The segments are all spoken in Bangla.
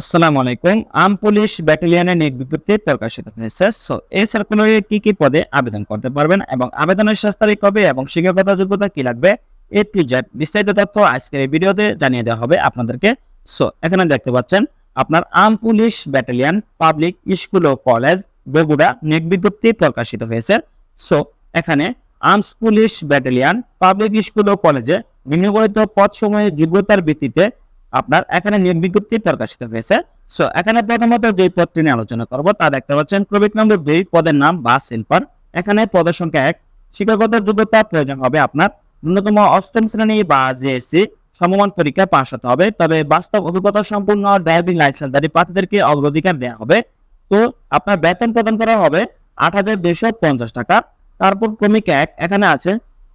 আসসালামু আলাইকুম। আম পুলিশ ব্যাটালিয়নের নিয়োগ বিজ্ঞপ্তি প্রকাশিত হয়েছে। সো, এই সার্কুলারে কি কি পদে আবেদন করতে পারবেন এবং আবেদনের শেষ তারিখ কবে এবং শিক্ষকতা যোগ্যতা কি লাগবে, এ টু জেড বিস্তারিত তথ্য আজকের এই ভিডিওতে জানিয়ে দেওয়া হবে আপনাদেরকে। সো, এখানে দেখতে পাচ্ছেন, আপনার আম পুলিশ ব্যাটালিয়ন পাবলিক স্কুল ও কলেজ বগুড়া নিয়োগ বিজ্ঞপ্তি প্রকাশিত হয়েছে। সো, এখানে arms police battalion public school ও কলেজে নিম্নবর্ণিত পদ সময়ের যোগ্যতার ভিত্তিতে আপনার এখানে নিয়োগ বিজ্ঞপ্তি প্রকাশিত হয়েছে। সো এখানে প্রথমত যে পদটি নিয়ে আলোচনা করব, তা দেখতে পাচ্ছেন, ক্রমিক নম্বর দুই, পদের নাম বা হেল্পার এখানে পদের সংখ্যা এক শিক্ষকতার যোগ্যতা প্রয়োজন হবে আপনার ন্যূনতম অষ্টম শ্রেণি বা জেএসসি সমমান পরীক্ষা পাশ হতে হবে। তবে বাস্তব অভিজ্ঞতা সম্পূর্ণ ড্রাইভিং লাইসেন্সধারী প্রার্থীদেরকে অগ্রাধিকার দেওয়া হবে। তো, আপনার বেতন প্রদান করা হবে আট হাজার দুইশো পঞ্চাশ টাকা। তারপর ক্রমিক এক, এখানে আছে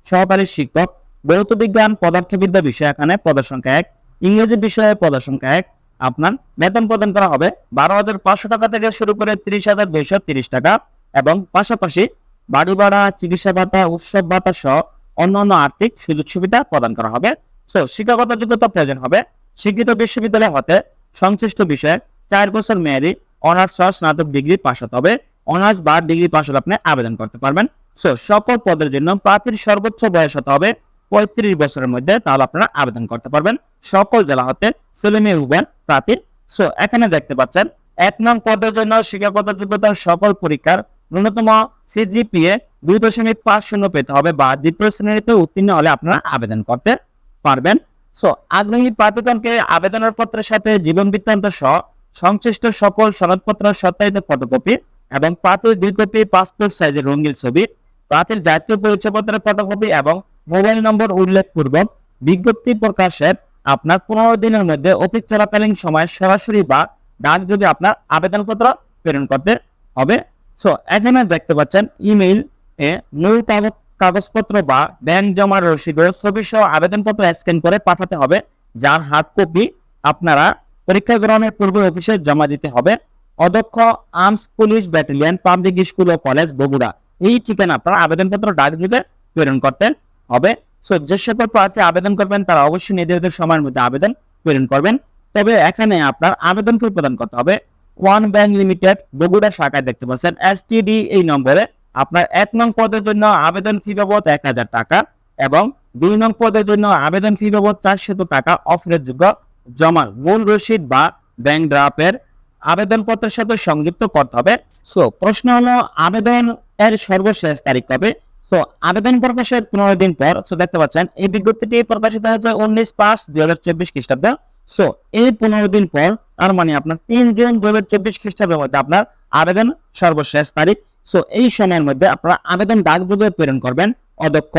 সহকারী শিক্ষক, ভৌত বিজ্ঞান, পদার্থবিদ্যা বিষয় এখানে পদের সংখ্যা এক। ইংরেজি বিষয়ে পদের সংখ্যা এক, আপনার বেতন প্রদান করা হবে বারো হাজার পাঁচশো টাকা থেকে শুরু করে তিরিশ হাজার দুইশো তিরিশ টাকা এবং পাশাপাশি বাড়ি ভাড়া, চিকিৎসা ভাতা, উৎসব ভাতা সহ অন্যান্য আর্থিক সুযোগ সুবিধা প্রদান করা হবে। সো শিক্ষাগত যোগ্যতা প্রয়োজন হবে। শিক্ষিত বিশ্ববিদ্যালয় হতে সংশ্লিষ্ট বিষয়ে চার বছর মেয়াদি অনার্স সহ স্নাতক ডিগ্রি পাশ হতে হবে। অনার্স বা ডিগ্রি পাশ হলে আপনি আবেদন করতে পারবেন। সো সকল পদের জন্য প্রার্থীর সর্বোচ্চ বয়স হতে হবে পঁয়ত্রিশ বছরের মধ্যে তাহলে আপনারা আবেদন করতে পারবেন। সকল জেলা হতে মেয়ে উভয় প্রার্থীর সো এখানে দেখতে পাচ্ছেন, এক নং পদের জন্য শিক্ষাগত যোগ্যতার সকল পরীক্ষার ন্যূনতম সিজিপিএ দুই দশমিক পাঁচ শূন্য পেতে হবে বা দ্বিতীয় শ্রেণীতে উত্তীর্ণ হলে আপনারা আবেদন করতে পারবেন। সো আগ্রহী প্রার্থীগণকে আবেদনের পত্রের সাথে জীবন বৃত্তান্ত সহ সংশ্লিষ্ট সকল সনদপত্র সত্যায়িত ফটোকপি এবং প্রার্থীর দুই কপি পাসপোর্ট সাইজের রঙিন ছবি, প্রার্থীর জাতীয় পরিচয়পত্রের ফটোকপি এবং মোবাইল নম্বর উল্লেখপূর্বক বিজ্ঞপ্তি প্রকাশের আপনার পনেরো দিনের মধ্যে অফিস চলাকালীন সময় সরাসরি বা ডাক যদি আপনার আবেদনপত্র প্রেরণ করতে হবে। সো এখানে দেখতে পাচ্ছেন ইমেইল এ মূল কাগজপত্র বা ব্যাংক জমার রসিদ ছবি সহ আবেদনপত্র স্ক্যান করে পাঠাতে হবে, যার হার্ড কপি আপনারা পরীক্ষা গ্রহণের পূর্বে অফিসে জমা দিতে হবে। অধ্যক্ষ arms police battalion, public school ও কলেজ বগুড়া, এই ঠিকানা আপনারা আবেদনপত্র ডাক যুগে প্রেরণ করতে হবে। সো যে সকল প্রার্থী আবেদন করবেন, তারা অবশ্যই নির্ধারিত সময়ের মধ্যে আবেদন প্রেরণ করবেন। তবে এখানে আপনার আবেদন ফি প্রদান করতে হবে। ওয়ান ব্যাংক লিমিটেড বগুড়া শাখায় দেখতে পাচ্ছেন এসটিডি এই নম্বরে আপনার এক নং পদের জন্য আবেদন ফি বাবদ এক হাজার টাকা এবং দুই নং পদের জন্য আবেদন ফি বাবদ চারশত টাকা অফারের যোগ্য জমা, মূল রসিদ বা ব্যাংক ড্রাফের আবেদনপত্রের সাথে সংযুক্ত করতে হবে। সো প্রশ্ন হলো, আবেদন এর সর্বশেষ তারিখ কবে? সো আবেদন প্রকাশের পনেরো দিন পর সো দেখতে পাচ্ছেন, এই বিজ্ঞপ্তিটি প্রকাশিত হয়েছে উনিশ পাঁচ দুই হাজার চব্বিশ খ্রিস্টাব্দে। সো এই পনেরো দিন পর, তার মানে আপনার তিন জুন দুই হাজার চব্বিশ খ্রিস্টাব্দের মধ্যে আপনার আবেদন সর্বশেষ তারিখ। সো এই সময়ের মধ্যে আপনারা আবেদন ডাকযোগে প্রেরণ করবেন। অধ্যক্ষ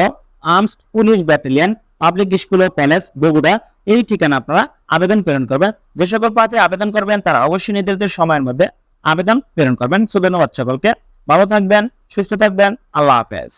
arms police battalion, public school ও কলেজ, বগুড়া, এই ঠিকানা আপনারা আবেদন প্রেরণ করবেন। যে সকল প্রার্থী আবেদন করবেন, তারা অবশ্যই নির্ধারিত সময়ের মধ্যে আবেদন প্রেরণ করবেন। সো ধন্যবাদ সকলকে। ভালো থাকবেন, সুস্থ থাকবেন। আল্লাহ হাফেজ।